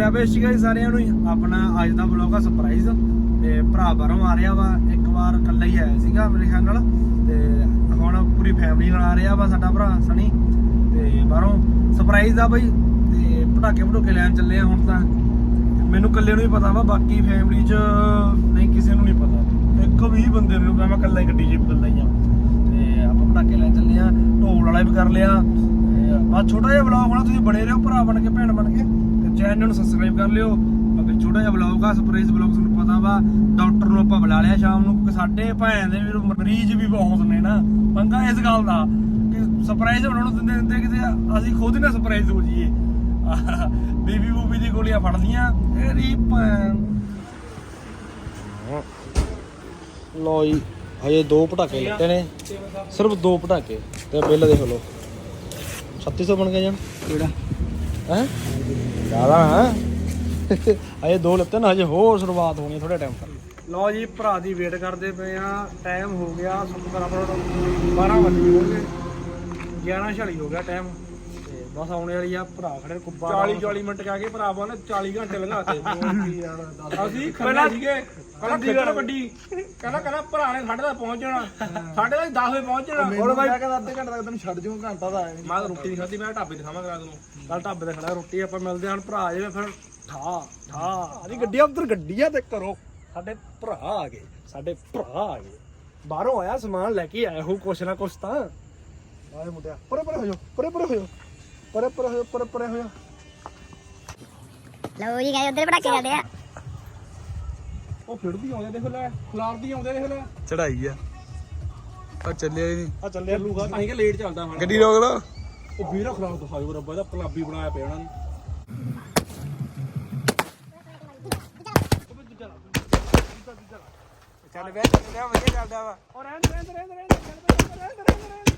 ਪਿਆ ਬੇਸਿਕਲੀ ਸਾਰਿਆਂ ਨੂੰ ਆਪਣਾ ਅੱਜ ਦਾ ਵਲੌਗ ਆ ਸਰਪ੍ਰਾਈਜ਼ ਤੇ ਭਰਾ ਬਾਹਰੋਂ ਆ ਰਿਹਾ ਵਾ, ਇੱਕ ਵਾਰ ਇਕੱਲਾ ਹੀ ਆਇਆ ਸੀਗਾ ਮੇਰੇ ਖਿਆਲ ਨਾਲ। ਤੇ ਹੁਣ ਪੂਰੀ ਫੈਮਿਲੀ ਨਾਲ ਆ ਰਿਹਾ ਵਾ ਸਾਡਾ ਭਰਾ ਸਣੀ ਤੇ ਬਾਹਰੋਂ ਸਰਪ੍ਰਾਈਜ਼ ਆ ਬਈ, ਤੇ ਪਟਾਕੇ ਪਟੂਕੇ ਲੈਣ ਚੱਲੇ ਆ ਹੁਣ ਤਾਂ। ਮੈਨੂੰ ਇਕੱਲੇ ਨੂੰ ਹੀ ਪਤਾ ਵਾ, ਬਾਕੀ ਫੈਮਿਲੀ 'ਚ ਨਹੀਂ, ਕਿਸੇ ਨੂੰ ਨਹੀਂ ਪਤਾ। ਇੱਕ ਵੀ ਬੰਦੇ ਨੂੰ ਮੈਂ ਇਕੱਲਾ ਹੀ ਗੱਡੀ 'ਚ ਇਕੱਲਾ ਹੀ ਆ। ਤੇ ਆਪਾਂ ਪਟਾਕੇ ਲੈਣ ਚੱਲੇ ਆ, ਢੋਲ ਵਾਲਾ ਵੀ ਕਰ ਲਿਆ। ਬਸ ਛੋਟਾ ਜਿਹਾ ਵਲੌਗ ਹੋਣਾ, ਤੁਸੀਂ ਬਣੇ ਰਹੋ, ਭਰਾ ਬਣ ਕੇ, ਭੈਣ ਬਣ ਕੇ। ਚੈਨਲ ਨੂੰ ਸਬਸਕ੍ਰਾਈਬ ਕਰ ਲਿਓ। ਬਾਕੀ ਛੋਟਾ ਜਿਹਾ ਵਲੌਗ ਆ ਸਰਪ੍ਰਾਈਜ਼ ਵਲੌਗ ਤੁਹਾਨੂੰ ਪਤਾ ਵਾ। ਡਾਕਟਰ ਨੂੰ ਆਪਾਂ ਬੁਲਾ ਲਿਆ ਸ਼ਾਮ ਨੂੰ ਕਿਉਂਕਿ ਸਾਡੇ ਭੈਣ ਦੇ ਵੀਰ ਮਰੀਜ਼ ਵੀ ਬਹੁਤ ਨੇ ਨਾ। ਪੰਗਾ ਇਸ ਗੱਲ ਦਾ ਕਿ ਸਰਪ੍ਰਾਈਜ਼ ਬਣਾਉਣ ਨੂੰ ਦਿੰਦੇ ਦਿੰਦੇ ਕਿਤੇ ਅਸੀਂ ਖੁਦ ਹੀ ਨਾ ਸਰਪ੍ਰਾਈਜ਼ ਹੋ ਜਾਈਏ। ਬੀਬੀ ਬੂਬੀ ਦੀ ਗੋਲੀਆਂ ਫੜ ਲੀਆਂ ਤੇਰੀ ਭੈਣ। ਲੋ ਜੀ ਹਜੇ ਦੋ ਪਟਾਕੇ ਲੱਤੇ ਨੇ। ਸਿਰਫ ਦੋ ਪਟਾਕੇ ਤੇ ਬਿੱਲ ਦੇਖ ਲਓ। 3600 ਬਣ ਗਿਆ ਜਣ। ਕਿਹੜਾ? ਹੈ? ਜ਼ਿਆਦਾ ਹੈ? ਹਜੇ ਦੋ ਲੱਤੇ ਨੇ ਹਜੇ ਹੋਰ ਸ਼ੁਰੂਆਤ ਹੋਣੀ ਥੋੜੇ ਟਾਈਮ ਤੱਕ। ਲਓ ਜੀ ਭਰਾ ਦੀ ਵੇਟ ਕਰਦੇ ਪਏ ਆ। ਟਾਈਮ ਹੋ ਗਿਆ ਸੁਣ ਬਰਾਬਰ 12 ਵਜੇ ਹੋ ਗਏ 11 ਛੜੀ ਹੋ ਗਿਆ ਟਾਈਮ ਤੇ ਬਸ ਆਉਣੇ ਵਾਲੀ ਆ ਭਰਾ ਖੜੇ ਕੁੱਬਾ 40 40 ਮਿੰਟ ਕਹਿ ਕੇ ਭਰਾਵਾ ਨੇ 40 ਘੰਟੇ ਲੰਘਾਤੇ। ਅਸੀਂ ਪਹਿਲਾਂ- ਸੀਗੇ। ਕਹਿੰਦਾ ਖੇਤਰ ਗੱਡੀ ਕਹਿੰਦਾ ਕਹਿੰਦਾ ਭਰਾ ਨੇ ਸਾਡੇ ਦਾ ਪਹੁੰਚ ਜਾਣਾ ਸਾਡੇ ਦਾ 10 ਵਜੇ ਪਹੁੰਚ ਜਾਣਾ ਹੋਰ ਬਾਈ ਕਹਿੰਦਾ ਅੱਧੇ ਘੰਟੇ ਤੱਕ ਤੈਨੂੰ ਛੱਡ ਜੂ ਘੰਟਾ ਦਾ ਮੈਂ ਤਾਂ ਰੋਟੀ ਨਹੀਂ ਖਾਧੀ ਮੈਂ ਢਾਬੇ ਤੇ ਖਾਵਾਂਗਾ ਰਾਤ ਨੂੰ ਕੱਲ ਢਾਬੇ ਤੇ ਖੜਾ ਰੋਟੀ ਆਪਾਂ ਮਿਲਦੇ ਹਾਂ ਹੁਣ ਭਰਾ ਜਿਵੇਂ ਫਿਰ ਠਾ ਠਾ। ਆਦੀ ਗੱਡੀਆਂ ਉੱਧਰ ਗੱਡੀਆਂ ਤੇ ਕਰੋ। ਸਾਡੇ ਭਰਾ ਆ ਗਏ ਸਾਡੇ ਭਰਾ ਆ ਗਏ। ਬਾਹਰੋਂ ਆਇਆ ਸਮਾਨ ਲੈ ਕੇ ਆਇਆ ਹੋ ਕੁਛ ਨਾ ਕੁਛ ਤਾਂ। ਆਏ ਮੁੰਡਿਆ ਪਰੇ ਪਰੇ ਹੋ ਜਾ ਪਰੇ ਪਰੇ ਹੋ ਜਾ ਪਰੇ ਪਰੇ ਹੋ ਜਾ ਪਰੇ ਪਰੇ ਹੋ ਜਾ ਲਓ ਜੀ ਗਏ ਉਧਰ ਪਟਾਕੇ ਚੱਲਦੇ ਆ। ਉਹ ਫਿਰਦੀ ਆਉਂਦੇ ਦੇਖ ਲੈ ਖਲਾਰਦੀ ਆਉਂਦੇ ਦੇਖ ਲੈ। ਚੜਾਈ ਆ। ਆ ਚੱਲਿਆ ਹੀ ਨਹੀਂ। ਆ ਚੱਲੇ ਲੂਗਾ ਅਸੀਂ ਕਿ ਲੇਟ ਚੱਲਦਾ ਹੁਣ ਗੱਡੀ ਰੋਕ ਲਓ। ਉਹ ਵੀਰਾ ਖਰਾਬ ਦਿਖਾਇਓ ਰੱਬਾ ਇਹਦਾ ਪੰਜਾਬੀ ਬਣਾਇਆ ਪਿਆ ਉਹਨਾਂ ਨੇ। ਚੱਲ ਬੈ ਚੱਲਿਆ ਵਧੀਆ ਚੱਲਦਾ ਵਾ। ਔਰ ਰਹਿਣ ਦੇ, ਰਹਿਣ ਦੇ, ਰਹਿਣ ਦੇ, ਰਹਿਣ ਰਹਿਣ ਦੇ, ਰਹਿਣ ਦੇ, ਰਹਿਣ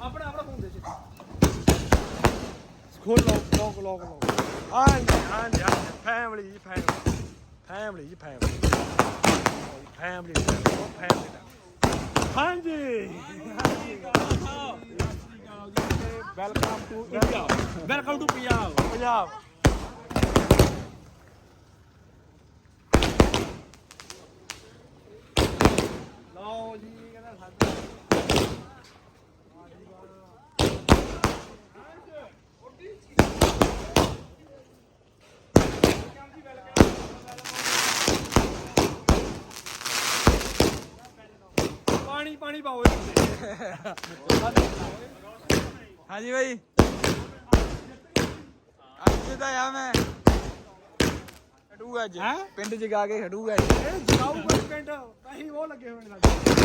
ਆਪਣਾ ਆਪਣਾ ਫੋਨ ਦੇ ਚ ਖੋਲ ਲੋਕ ਲੋਕ ਲੋਕ ਲੋਕ ਹਾਂਜੀ ਹਾਂਜੀ ਹਾਂਜੀ family ji family family ji family family family ਹਾਂਜੀ welcome to India welcome to Punjab Punjab ਲਓ ਜੀ ਕਹਿੰਦਾ ਸਾਡਾ ਪਾਣੀ ਪਾਣੀ ਪਾਓ ਹਾਂਜੀ ਬਾਈ ਅੱਜ ਤਾਂ ਆ ਮੈਂ ਖੜੂ ਅੱਜ ਹੈਂ? ਪਿੰਡ ਚ ਗਾ ਕੇ ਖੜੂ ਅੱਜ ਇਹ ਜਗਾਊ ਕੋਈ ਪਿੰਡ ਕਹੀਂ ਉਹ ਲੱਗੇ ਹੋਏ ਨੇ ਸਾਡੇ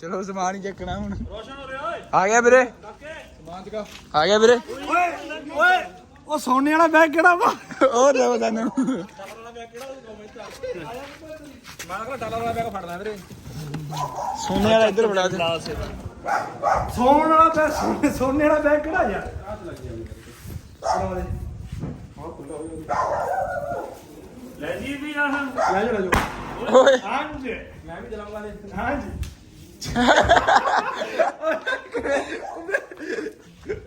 ਚਲੋ ਸਮਾਨ ਹੀ ਚੱਕਣਾ ਹੁਣ ਆ ਗਿਆ ਵੀਰੇ ਸਮਾਨ ਚਕਾ ਆ ਗਿਆ ਵੀਰੇ ਓਏ ਓਏ ਉਹ ਸੋਨੇ ਵਾਲਾ ਬੈਗ ਕਿਹੜਾ ਵਾ? ਹੋਰ ਜਾਓ ਤੁਹਾਨੂੰ ਮੈਂ ਕਿਹਾ ਡਾਲਰ ਵਾਲਾ ਬੈਗ ਫੜਦਾ ਵੀਰੇ ਸੋਨੇ ਵਾਲਾ ਇੱਧਰ ਫੜਾ ਦੇ। ਸੋਨ ਵਾਲਾ ਬੈਗ ਸੋਨੇ- ਸੋਨੇ ਵਾਲਾ ਬੈਗ ਕਿਹੜਾ ਯਾਰ ਲੈ ਜੀ ਵੀ ਆਹ। ਲੈ ਜਾ ਲੈ ਜਾ ਓਏ। ਹਾਂਜੀ। ਮੈਂ ਵੀ ਚਲਾਉਂਗਾ ਹਾਂਜੀ।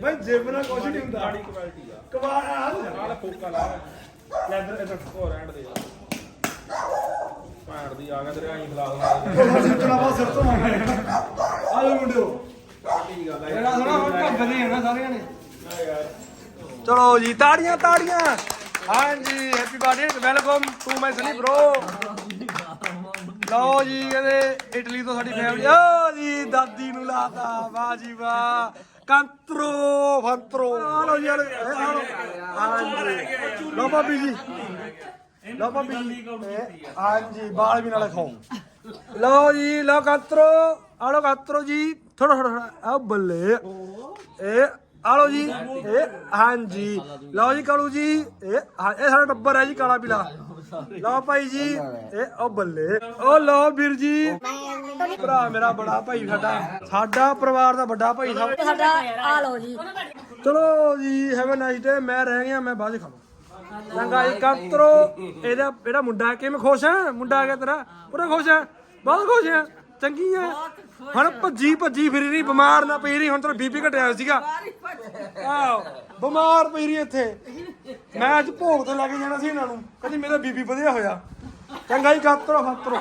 ਮੈਂ ਜੇਬ ਨਾਲ ਕੁਝ ਨਹੀਂ ਹੁੰਦਾ। ਗਾੜੀ ਕੁਆਲਿਟੀ ਆ ਕਬਾੜ। ਆ ਨਾਲ ਫੋਕਾ ਲਾ ਲੈ ਇੱਧਰ ਇੱਧਰ ਹੋ ਰਹਿਣ ਦੇ। ਭੈਣ ਦੀ ਆ ਗਿਆ ਤੇਰੇ ਆਈ ਖਲਾਸ ਸਿੱਟਣਾ ਬਾ ਸਿਰ ਤੋਂ ਮੰਗਣਾ ਆ ਲੋ ਮੁੰਡਿਓ। ਠੀਕ ਗੱਲ ਜਿਹੜਾ ਥੋੜਾ ਹੁਣ ਭੱਜਦੇ ਆ ਨਾ ਸਾਰਿਆਂ ਨੇ। ਚਲੋ ਜੀ ਤਾੜੀਆਂ ਤਾੜੀਆਂ। ਹਾਂਜੀ happy birthday welcome to my Sunny bro ਲਓ ਜੀ ਕਹਿੰਦੇ ਇਟਲੀ ਤੋਂ ਸਾਡੀ ਫੈਮਿਲੀ ਓ ਜੀ ਦਾਦੀ ਨੂੰ ਲਾਤਾ। ਵਾਹ ਜੀ ਵਾਹ। ਕੰਤਰੋ ਫੰਤਰੋ। ਆ ਲੋ ਆ ਲਓ, ਲਓ। ਹਾਂਜੀ ਲੋ ਭਾਬੀ ਜੀ। ਲੋ ਭਾਬੀ ਜੀ। ਇਹ, ਹਾਂਜੀ ਬਾਲ ਵੀ ਨਾਲ ਖਾਓ। ਲਓ ਜੀ ਲਓ ਕੰਤਰੋ। ਆ ਲੋ ਕੰਤਰੋ ਜੀ। ਥੋੜਾ ਥੋੜਾ ਆ ਬੱਲੇ। ਇਹ ਆ ਲੋ ਜੀ। ਇਹ ਹਾਂਜੀ। ਲਓ ਜੀ ਕਾਲੂ ਜੀ। ਇਹ ਹਾਂ, ਇਹ ਸਾਡਾ ਟੱਬਰ ਹੈ ਜੀ ਕਾਲਾ ਪੀਲਾ। ਲਓ ਭਾਈ ਜੀ। ਇਹ ਉਹ ਬੱਲੇ। ਉਹ ਲਓ ਵੀਰ ਜੀ। ਭਰਾ ਮੇਰਾ ਬੜਾ ਭਾਈ ਸਾਡਾ। ਸਾਡਾ ਪਰਿਵਾਰ ਦਾ ਵੱਡਾ ਭਾਈ ਸਾਹਿਬ ਸਾਡਾ ਆ ਲੋ ਜੀ। ਚਲੋ ਜੀ ਹੈਵ ਅ ਨਾਈਸ ਡੇ ਮੈਂ ਰਹਿ ਗਿਆ ਮੈਂ ਬਾਅਦ ਚ ਖਾਵਾਂ। ਚੰਗਾ ਜੀ ਕੰਤਰੋ ਇਹਦਾ ਇਹਦਾ ਮੁੰਡਾ ਕਿਵੇਂ ਖੁਸ਼ ਹੈ ਮੁੰਡਾ ਆ ਗਿਆ ਤੇਰਾ? ਪੂਰਾ ਖੁਸ਼ ਹੈ ਬਹੁਤ ਖੁਸ਼ ਹੈ ਚੰਗੀ ਹੈ ਹੁਣ ਭੱਜੀ ਭੱਜੀ ਫਿਰੀ ਰਹੀ ਬਿਮਾਰ ਨਾ ਪਈ ਰਹੀ। ਹੁਣ ਤੇਰਾ ਬੀਪੀ ਘਟਿਆ ਹੋਇਆ ਸੀਗਾ। ਆਹ ਬਿਮਾਰ ਪਈ ਰਹੀ ਇੱਥੇ। ਮੈਂ ਅੱਜ ਭੋਗ ਤੇ ਲੈ ਕੇ ਜਾਣਾ ਸੀ ਇਹਨਾਂ ਨੂੰ। ਕਹਿੰਦੀ ਮੇਰਾ ਬੀਪੀ ਵਧਿਆ ਹੋਇਆ। ਚੰਗਾ ਜੀ ਕੰਤਰੋ ਕੰਤਰੋ